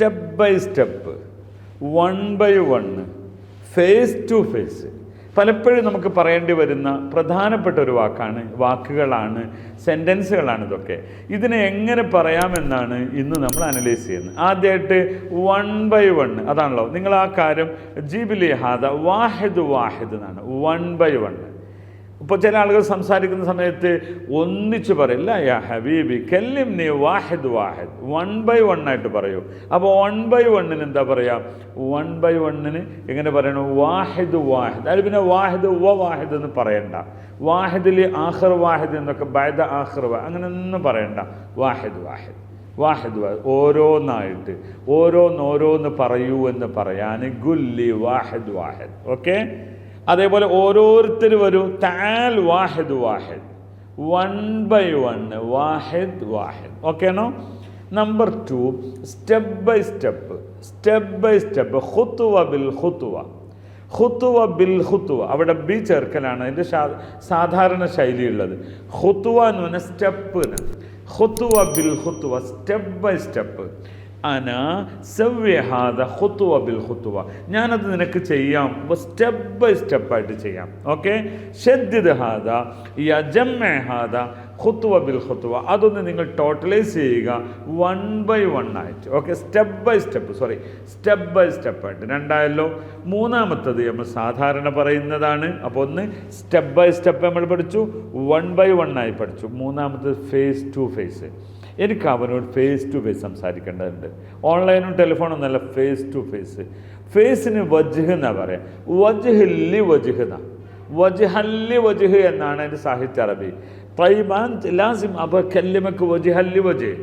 Step by step one by one phase to phase. പലപ്പോഴും നമുക്ക് പറയേണ്ടി വരുന്ന പ്രധാനപ്പെട്ട ഒരു വാക്കാണ് വാക്കുകളാണ് സെന്റൻസുകളാണ് ഇതൊക്കെ. ഇതിനെ എങ്ങനെ പറയാമെന്നാണ് ഇന്ന് നമ്മൾ അനലൈസ് ചെയ്യുന്നത്. ആദ്യമായിട്ട് വൺ ബൈ വൺ അതാണല്ലോ. നിങ്ങൾ ആ കാര്യം ജീബിലി ഹാദ വാഹിദ് വാഹിദ് എന്നാണ്. One by one. ഇപ്പോൾ ചില ആളുകൾ സംസാരിക്കുന്ന സമയത്ത് ഒന്നിച്ച് പറയില്ല യാ ഹബീബി കെല്ലിം നീ വാഹിദ് വാഹിദ്. വൺ ബൈ വൺ ആയിട്ട് പറയൂ. അപ്പോൾ വൺ ബൈ വണ്ണിന് എന്താ പറയുക വൺ ബൈ വണ്ണിന് എങ്ങനെ പറയണം? വാഹിദ് വാഹിദ്. അതിൽ പിന്നെ വാഹിദ് വ വാഹിദ് എന്ന് പറയണ്ട. വാഹിദിൽ ആഹർ വാഹിദ് എന്നൊക്കെ ബൈദ ആഹർ അങ്ങനെ ഒന്നും പറയണ്ട. വാഹിദ് വാഹിദ്. വാഹിദ് വാഹിദ് ഓരോന്നായിട്ട്. ഓരോന്നോരോന്ന് പറയൂ എന്ന് പറയാൻ ഗുല്ലി വാഹിദ് വാഹിദ്. ഓക്കെ? അതേപോലെ ഓരോരുത്തർ വരൂ. താൽ വാഹിദ് വാഹിദ്. വൺ ബൈ വൺ വാഹിദ് വാഹിദ്. ഓക്കെയാണോ number two step by step step by step ഹുത്തുവ ബിൽ ഹുത്തുവ ഹുത്തുവ ബിൽ ഹുത്തുവ അവിടെ ബി ചേർക്കലാണ്. അതിന്റെ സാധാരണ ശൈലിയുള്ളത്. ഹുത്തുവ എന്ന് പറഞ്ഞാൽ സ്റ്റെപ്പ് ഹുത്തുവ ബിൽ ഹുത്തുവ സ്റ്റെപ്പ് ബൈ സ്റ്റെപ്പ് അന സവ്യഹാദ ഹുത്തുവ ബിൽ ഹുത്തുവ ഞാനത് നിനക്ക് ചെയ്യാം. സ്റ്റെപ്പ് ബൈ സ്റ്റെപ്പായിട്ട് ചെയ്യാം. ഓക്കെ ഷദ്ദിദ് ഹാദ ഹുത്തുവ ബിൽ ഹുത്തുവ അതൊന്ന് നിങ്ങൾ ടോട്ടലൈസ് ചെയ്യുക. വൺ ബൈ വൺ ആയിട്ട്. Okay step by step sorry step by സ്റ്റെപ്പായിട്ട് രണ്ടായല്ലോ. മൂന്നാമത്തത് നമ്മൾ സാധാരണ പറയുന്നതാണ്. അപ്പോൾ ഒന്ന് സ്റ്റെപ്പ് ബൈ സ്റ്റെപ്പ് നമ്മൾ പഠിച്ചു. വൺ ബൈ വൺ ആയി പഠിച്ചു. മൂന്നാമത്തത് ഫേസ് ടു ഫേസ് എനിക്ക് അവനോട് ഫേസ് ടു ഫേസ് സംസാരിക്കേണ്ടതുണ്ട് ഓൺലൈനും ടെലിഫോണും നല്ല ഫേസ് ടു ഫേസ് ഫേസിന് വജ്ഹ് എന്നാ പറയാം വജ്ഹില്ലി വജ്ഹ് എന്നാ വജ്ഹല്ലി വജ്ഹ് എന്നാണ് അതിൻ്റെ സാഹിത്യ അറബി طيبان لازم ابغى اكلمك وجها لوجه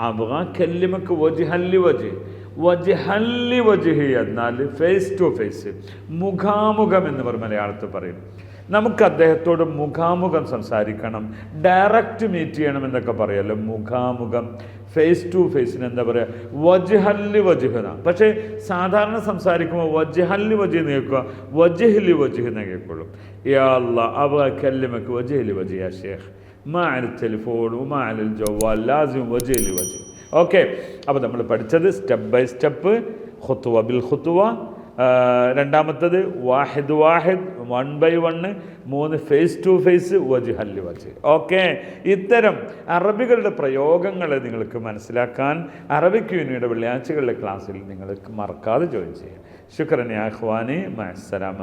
ابغى اكلمك وجها لوجه വജ്ഹല്ലി വജ്ഹി എന്നാൽ ഫേസ് ടു ഫേസ് മുഖാമുഖം എന്ന് പറഞ്ഞ മലയാളത്തിൽ പറയും. നമുക്ക് അദ്ദേഹത്തോട് മുഖാമുഖം സംസാരിക്കണം ഡയറക്റ്റ് മീറ്റ് ചെയ്യണം എന്നൊക്കെ പറയല്ലോ? മുഖാമുഖം ഫേസ് ടു ഫേസിന് എന്താ പറയുക വജ്ഹല്ലി വജ്ഹന പക്ഷേ സാധാരണ സംസാരിക്കുമ്പോൾ വജ്ഹല്ലി വജ്ഹ് എന്ന് കേൾക്കുക വജ്ഹലി വജ്ഹ് എന്ന് കേൾക്കുള്ളൂ. യാള്ള അവ കല്ലിമക്ക് വജ്ഹലി വജിയ ഷേഖ് മാ അൽ അൽ ജവാൽ ലാസിം വജ്ഹലി വജ്ഹ്. ഓക്കെ അപ്പോൾ നമ്മൾ പഠിച്ചത് സ്റ്റെപ്പ് ബൈ സ്റ്റെപ്പ് ഹുത്തുവ ബിൽ ഹുത്തുവ രണ്ടാമത്തത് വാഹിദ് വാഹിദ് വൺ ബൈ വണ്ണ് മൂന്ന് ഫേസ് ടു ഫേസ് വജ് ഹല്ലി വജ് ഓക്കെ ഇത്തരം അറബികളുടെ പ്രയോഗങ്ങൾ നിങ്ങൾക്ക് മനസ്സിലാക്കാൻ അറബിക് യൂണിയുടെ വെള്ളിയാഴ്ചകളിലെ ക്ലാസ്സിൽ നിങ്ങൾക്ക് മറക്കാതെ ജോയിൻ ചെയ്യാം. ശുക്രൻ യാഹ്വാനി മസ്സലാമ